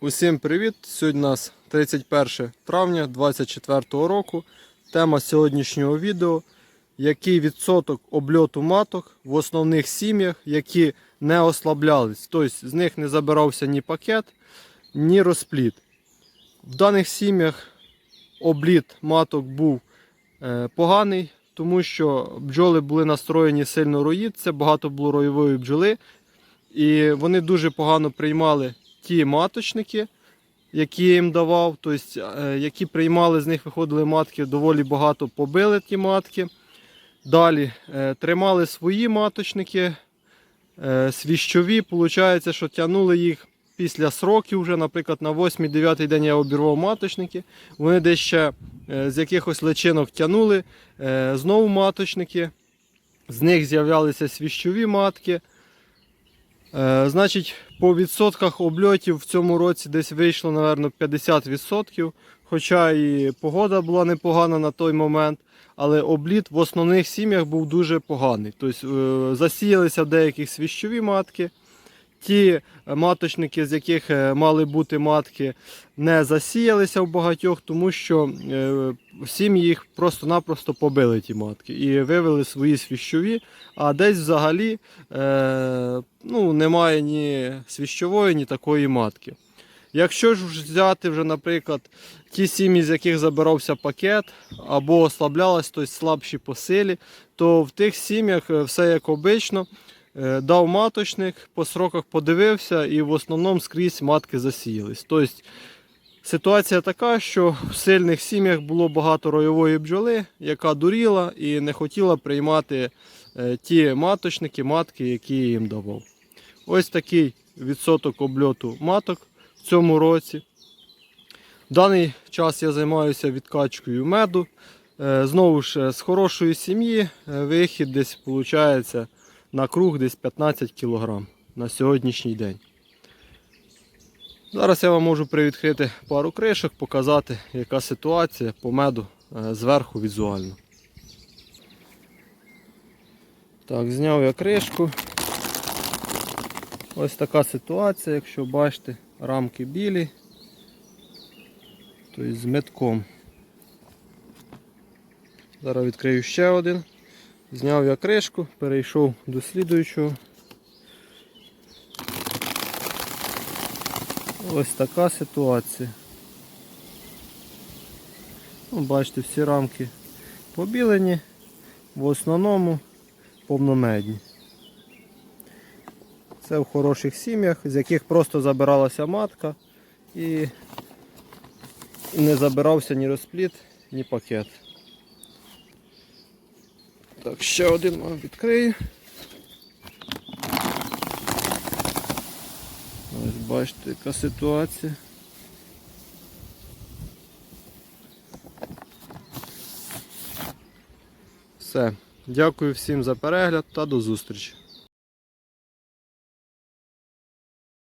Усім привіт! Сьогодні у нас 31 травня 2024 року. Тема сьогоднішнього відео який відсоток обльоту маток в основних сім'ях, які не ослаблялись. Тобто з них не забирався ні пакет, ні розпліт. В даних сім'ях обліт маток був е, поганий, тому що бджоли були настроєні сильно роїтися, багато було роєвої бджоли. І вони дуже погано приймали ті маточники, які я їм давав, тобто, е, які приймали, з них виходили матки, доволі багато побили ті матки. Далі е, тримали свої маточники, свіщові, виходить, що тягнули їх після сроків, вже, наприклад, на 8-9 день я обірвав маточники. Вони десь ще е, з якихось личинок тягнули, е, знову маточники, з них з'являлися свіщові матки. Е, Значить, по відсотках обльотів в цьому році десь вийшло, напевно, 50%. Хоча і погода була непогана на той момент, але обліт в основних сім'ях був дуже поганий. Тобто е, засіялися в деяких свіщові матки. Ті маточники, з яких е, мали бути матки, не засіялися в багатьох, тому що е, сім'ї їх просто-напросто побили ті матки і вивели свої свіщові, а десь взагалі ну, немає ні свіщової, ні такої матки. Якщо ж взяти вже, наприклад, ті сім'ї, з яких забирався пакет, або ослаблялась, тобто слабші по силі, то в тих сім'ях е, все як обично. Е, Дав маточник, по сроках подивився і в основному скрізь матки засіялись. Тобто ситуація така, що в сильних сім'ях було багато ройової бджоли, яка дуріла і не хотіла приймати е, ті маточники, матки, які їм давав. Ось такий відсоток обльоту маток цьому році. В даний час я займаюся відкачкою меду. Е, Знову ж е, з хорошої сім'ї е, вихід десь виходить на круг десь 15 кг на сьогоднішній день. Зараз я вам можу привідкрити пару кришок, показати, яка ситуація по меду зверху візуально. Так, зняв я кришку. Ось така ситуація, якщо бачите, рамки білі, тобто з метком. Зараз відкрию ще один. Зняв я кришку, перейшов до слідуючого. Ось така ситуація. Ну, бачите, всі рамки побілені, в основному повномедні. Це в хороших сім'ях, з яких просто забиралася матка і не забирався ні розпліт, ні пакет. Так, ще один вам відкрию. Ось бачите, яка ситуація. Все. Дякую всім за перегляд та до зустрічі.